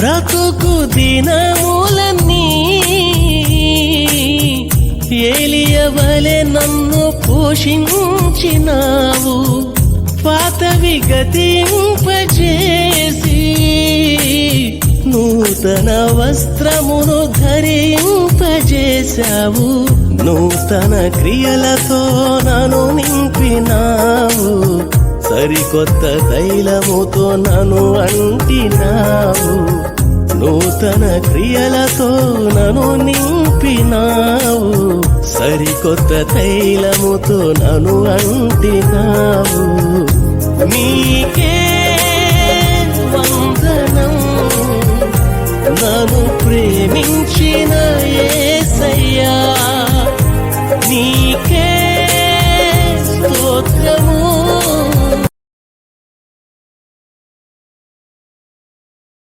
బ్రతుకు దినములన్నీ ఏలియవలె నన్ను పోషించినావు పాతవి గతింపజేసి నూతన వస్త్రమును ధరింపజేశావు నూతన క్రియలతో నన్ను నింపినావు సరికొత్త తైలముతో నన్ను అంటినావు. నూతన క్రియలతో నను నింపినావు. సరికొత్త తైలముతో నను అంటినావు. నీకే